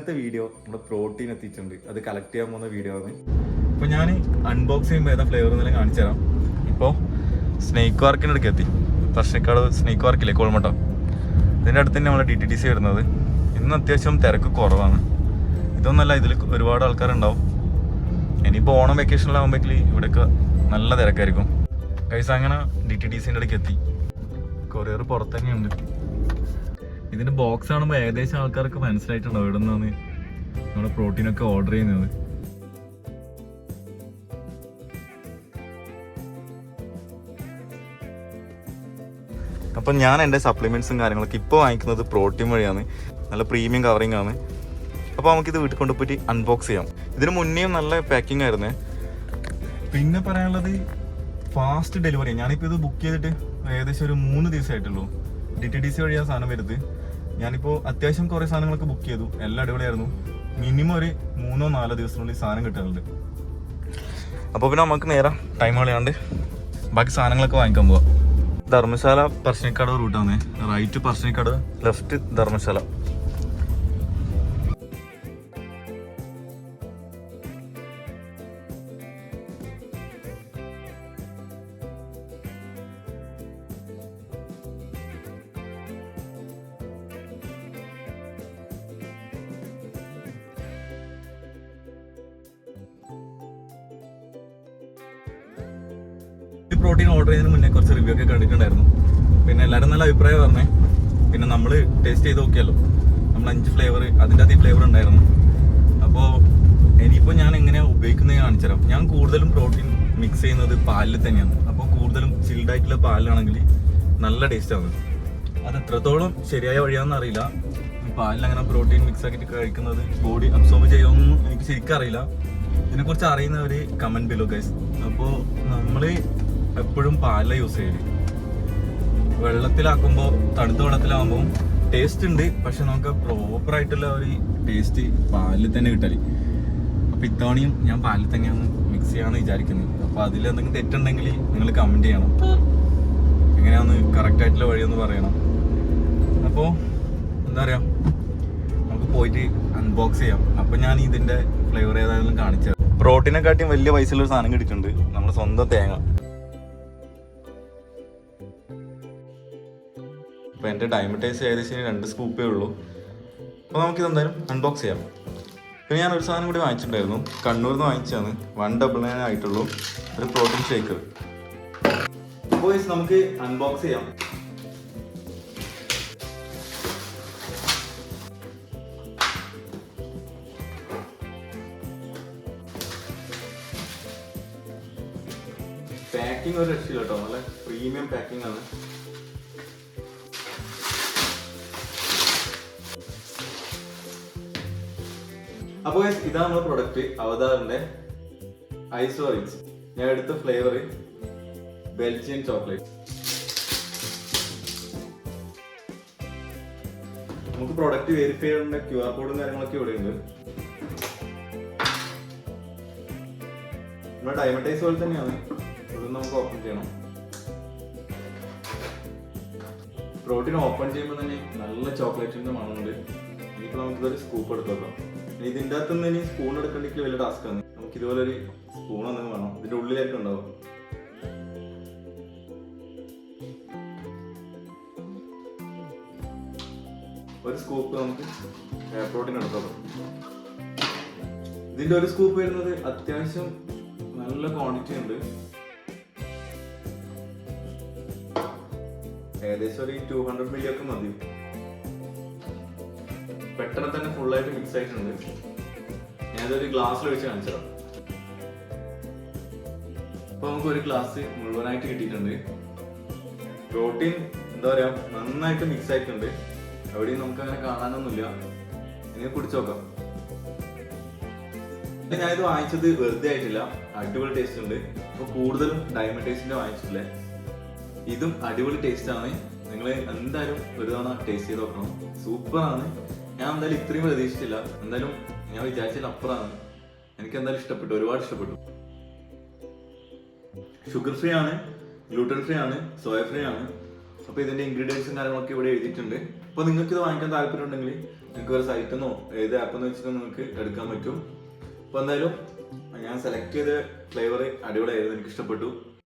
ഇന്നത്തെ വീഡിയോ നമ്മുടെ പ്രോട്ടീൻ എത്തിയിട്ടുണ്ട്. അത് കളക്ട് ചെയ്യാൻ പോകുന്ന വീഡിയോ ആണ്. അപ്പോൾ ഞാൻ അൺബോക്സ് ചെയ്യുമ്പോൾ ഏതാ ഫ്ലേവർ എന്നെല്ലാം കാണിച്ചു തരാം. ഇപ്പോൾ സ്നേക്ക് വാർക്കിന്റെ അടുക്ക് എത്തി തർശക്കാട് സ്നേക്ക് വാർക്കില്ലേ കോൾമട്ടം? ഇതിന്റെ അടുത്ത് തന്നെ നമ്മുടെ ഡി ടി ഡി സി വരുന്നത്. ഇന്ന് അത്യാവശ്യം തിരക്ക് കുറവാണ്. ഇതൊന്നല്ല ഇതിൽ ഒരുപാട് ആൾക്കാരുണ്ടാവും. ഇനിയിപ്പോൾ ഓണം വെക്കേഷനിലാകുമ്പോഴേക്കും ഇവിടെയൊക്കെ നല്ല തിരക്കായിരിക്കും. കൈസ് അങ്ങനെ ഡി ടി ടി സിന്റെ അടുക്ക് എത്തി കൊറിയർ പുറത്ത് തന്നെയുണ്ട്. ഇതിന്റെ ബോക്സ് കാണുമ്പോൾ ഏകദേശം ആൾക്കാർക്ക് മനസ്സിലായിട്ടുണ്ടോ ഇവിടെ നിന്നാണ് നമ്മുടെ പ്രോട്ടീനൊക്കെ ഓർഡർ ചെയ്യുന്നത്. അപ്പം ഞാൻ എന്റെ സപ്ലിമെന്റ്സും കാര്യങ്ങളൊക്കെ ഇപ്പോൾ വാങ്ങിക്കുന്നത് പ്രോട്ടീൻ വഴിയാണ്. നല്ല പ്രീമിയം കവറിങ് ആണ്. അപ്പോൾ നമുക്കിത് വീട്ടിൽ കൊണ്ടുപോയിട്ട് അൺബോക്സ് ചെയ്യാം. ഇതിന് മുന്നേയും നല്ല പാക്കിംഗ് ആയിരുന്നേ. പിന്നെ പറയാനുള്ളത് ഫാസ്റ്റ് ഡെലിവറി ഞാനിപ്പോൾ ഇത് ബുക്ക് ചെയ്തിട്ട് ഏകദേശം ഒരു മൂന്ന് ദിവസമായിട്ടുള്ളൂ. ഡി ടി ഡി സി വഴിയാണ് സാധനം വരുന്നത്. ഞാനിപ്പോൾ അത്യാവശ്യം കുറേ സാധനങ്ങളൊക്കെ ബുക്ക് ചെയ്തു. എല്ലാം അടിപൊളിയായിരുന്നു. മിനിമം ഒരു മൂന്നോ നാലോ ദിവസത്തിനുള്ളിൽ സാധനം കിട്ടാറുണ്ട്. അപ്പോൾ പിന്നെ നമുക്ക് നേരെ ടൈം കളയാണ്ട് ബാക്കി സാധനങ്ങളൊക്കെ വാങ്ങിക്കാൻ പോവാം. ധർമ്മശാല പറശ്ശിനിക്കടവ് റൂട്ടാണ് right Parassinikkadavu left Dharmasala. Protein order ചെയ്തതിന് മുന്നേ കുറച്ച് റിവ്യൂ ഒക്കെ കണ്ടിട്ടുണ്ടായിരുന്നു. പിന്നെ എല്ലാവരും നല്ല അഭിപ്രായം പറഞ്ഞേ. പിന്നെ നമ്മൾ ടേസ്റ്റ് ചെയ്ത് നോക്കിയല്ലോ. നമ്മൾ അഞ്ച് ഫ്ലേവർ അതിന്റെ അകത്ത് ഫ്ലേവർ ഉണ്ടായിരുന്നു. അപ്പോൾ ഇനിയിപ്പോൾ ഞാൻ എങ്ങനെ ഉപയോഗിക്കുന്നത് കാണിച്ചുതരാം ഞാൻ കൂടുതലും പ്രോട്ടീൻ മിക്സ് ചെയ്യുന്നത് പാലിൽ തന്നെയാണ്. അപ്പോൾ കൂടുതലും ചിൽഡ് ആയിട്ടുള്ള പാലിലാണെങ്കിൽ നല്ല ടേസ്റ്റാണ് അത് എത്രത്തോളം ശരിയായ വഴിയാണെന്ന് അറിയില്ല. പാലിൽ അങ്ങനെ പ്രോട്ടീൻ മിക്സ് ആക്കിയിട്ട് കഴിക്കുന്നത് ബോഡി അബ്സോർബ് ചെയ്യുമെന്നൊന്നും എനിക്ക് ശരിക്കും അറിയില്ല. ഇതിനെക്കുറിച്ച് അറിയുന്നവർ കമന്റ് ബിലോ ഗൈസ് അപ്പോൾ നമ്മൾ എപ്പോഴും പാലല്ല യൂസ് ചെയ്യൽ. വെള്ളത്തിലാക്കുമ്പോൾ തണുത്ത വെള്ളത്തിലാകുമ്പോൾ ടേസ്റ്റ് ഉണ്ട് പക്ഷെ നമുക്ക് പ്രോപ്പർ ആയിട്ടുള്ള ഒരു ടേസ്റ്റ് പാലിൽ തന്നെ കിട്ടൽ. അപ്പം ഇത്തവണയും ഞാൻ പാലിൽ തന്നെയാണ് മിക്സ് ചെയ്യാമെന്ന് വിചാരിക്കുന്നത് അപ്പോൾ അതിൽ എന്തെങ്കിലും തെറ്റുണ്ടെങ്കിൽ നിങ്ങൾ കമന്റ് ചെയ്യണം. എങ്ങനെയാന്ന് കറക്റ്റ് ആയിട്ടുള്ള വഴിയൊന്ന് പറയണം. അപ്പോൾ എന്താ പറയുക നമുക്ക് പോയിട്ട് അൺബോക്സ് ചെയ്യാം. അപ്പം ഞാൻ ഇതിന്റെ ഫ്ലേവർ ഏതായാലും കാണിച്ചു പ്രോട്ടീനെക്കാട്ടിയും വലിയ പൈസയുള്ള സാധനം കിട്ടിയിട്ടുണ്ട്. നമ്മുടെ സ്വന്തം തേങ്ങ. അപ്പോൾ എന്റെ ഡയമറ്റൈസ് ഏകദേശം ഇനി രണ്ട് സ്കൂപ്പേ ഉള്ളൂ. അപ്പോൾ നമുക്കിത് എന്തായാലും അൺബോക്സ് ചെയ്യാം. പിന്നെ ഞാൻ ഒരു സാധനം കൂടി വാങ്ങിച്ചിട്ടുണ്ടായിരുന്നു. കണ്ണൂരിൽ നിന്ന് വാങ്ങിച്ചതാണ്. വൺ ഡബിൾ നയൻ ആയിട്ടുള്ളൂ. ഒരു പ്രോട്ടീൻ ഷേക്ക് അപ്പോൾ നമുക്ക് അൺബോക്സ് ചെയ്യാം. പാക്കിംഗ് ഒരു രക്ഷയില്ല കേട്ടോ. നല്ല പ്രീമിയം പാക്കിംഗ് ആണ്. അപ്പോൾ ഇതാണ് നമ്മുടെ പ്രൊഡക്റ്റ് അവതാറിന്റെ ഐസ് ഓറിഞ്ച് ഞാൻ എടുത്ത ഫ്ലേവർ ബെൽജിയൻ ചോക്ലേറ്റ് നമുക്ക് പ്രൊഡക്റ്റ് വെരിഫൈ ചെയ്യേണ്ട ക്യു ആർ കോഡും കാര്യങ്ങളൊക്കെ ഇവിടെ ഉണ്ട് നമ്മുടെ ഡയമറ്റൈസ് പോലെ തന്നെയാണ്. ഇത് നമുക്ക് ഓപ്പൺ ചെയ്യണം. പ്രോട്ടീൻ ഓപ്പൺ ചെയ്യുമ്പോൾ തന്നെ നല്ല ചോക്ലേറ്റിന്റെ മണമുണ്ട്. ഇനിയിപ്പോൾ നമുക്കിതൊരു സ്കൂപ്പ് എടുത്തോക്കാം ഇതിന്റെ അകത്ത് നിന്ന് ഇനി സ്പൂൺ എടുക്കണ്ടെങ്കിൽ വലിയ ടാസ്ക് ആണ്. നമുക്ക് ഇതുപോലെ ഒരു സ്പൂൺ ഒന്നും വേണം. ഇതിന്റെ ഉള്ളിലേക്ക് ഉണ്ടാവും. ഒരു സ്കൂപ്പ് നമുക്ക് പ്രോട്ടീൻ എടുക്കാം. ഇതിന്റെ ഒരു സ്കൂപ്പ് വരുന്നത് അത്യാവശ്യം നല്ല ക്വാണ്ടിറ്റി ഉണ്ട്. ഏകദേശം ഒരു ടു ഹൺഡ്രഡ് മില്ലി ഒക്കെ മതി. പെട്ടെന്ന് തന്നെ ഫുള്ളായിട്ട് മിക്സ് ആയിട്ടുണ്ട്. ഞാനതൊരു ഗ്ലാസ്സിൽ വെച്ച് കാണിച്ചതാണ് അപ്പൊ നമുക്ക് ഒരു ഗ്ലാസ് മുഴുവനായിട്ട് കിട്ടിയിട്ടുണ്ട്. പ്രോട്ടീൻ എന്താ പറയാ നന്നായിട്ട് മിക്സ് ആയിട്ടുണ്ട്. എവിടെയും നമുക്ക് അങ്ങനെ കാണാനൊന്നുമില്ല. ഇനി കുടിച്ചു നോക്കാം. ഞാനിത് വാങ്ങിച്ചത് വെറുതെ ആയിട്ടില്ല. അടിപൊളി ടേസ്റ്റ് ഉണ്ട്. അപ്പൊ കൂടുതലും ഡയമണ്ട് ടേസ്റ്റിന്റെ വാങ്ങിച്ചിട്ടില്ലേ? ഇതും അടിപൊളി ടേസ്റ്റ് ആണ്. നിങ്ങൾ എന്തായാലും ഒരു തവണ ടേസ്റ്റ് ചെയ്ത് നോക്കണം. സൂപ്പറാണ് ഞാൻ എന്തായാലും ഇത്രയും പ്രതീക്ഷിച്ചില്ല. എന്തായാലും ഞാൻ വിചാരിച്ചതിൽ അപ്പുറമാണ്. എനിക്ക് എന്തായാലും ഇഷ്ടപ്പെട്ടു. ഒരുപാട് ഇഷ്ടപ്പെട്ടു. ഷുഗർ ഫ്രീ ആണ് ഗ്ലൂട്ടൻ ഫ്രീ ആണ് സോയ ഫ്രീ ആണ്. അപ്പോൾ ഇതിന്റെ ഇൻഗ്രീഡിയൻസും കാര്യങ്ങളൊക്കെ ഇവിടെ എഴുതിയിട്ടുണ്ട്. അപ്പോൾ നിങ്ങൾക്ക് ഇത് വാങ്ങിക്കാൻ താല്പര്യം ഉണ്ടെങ്കിൽ നിങ്ങൾക്ക് ഒരു സൈറ്റിൽ നിന്നോ ഏത് ആപ്പ് എന്ന് വെച്ചിട്ട് നിങ്ങൾക്ക് എടുക്കാൻ പറ്റും. അപ്പോൾ എന്തായാലും ഞാൻ സെലക്ട് ചെയ്ത ഫ്ലേവർ അടിപൊളിയായിരുന്നു. എനിക്ക് ഇഷ്ടപ്പെട്ടു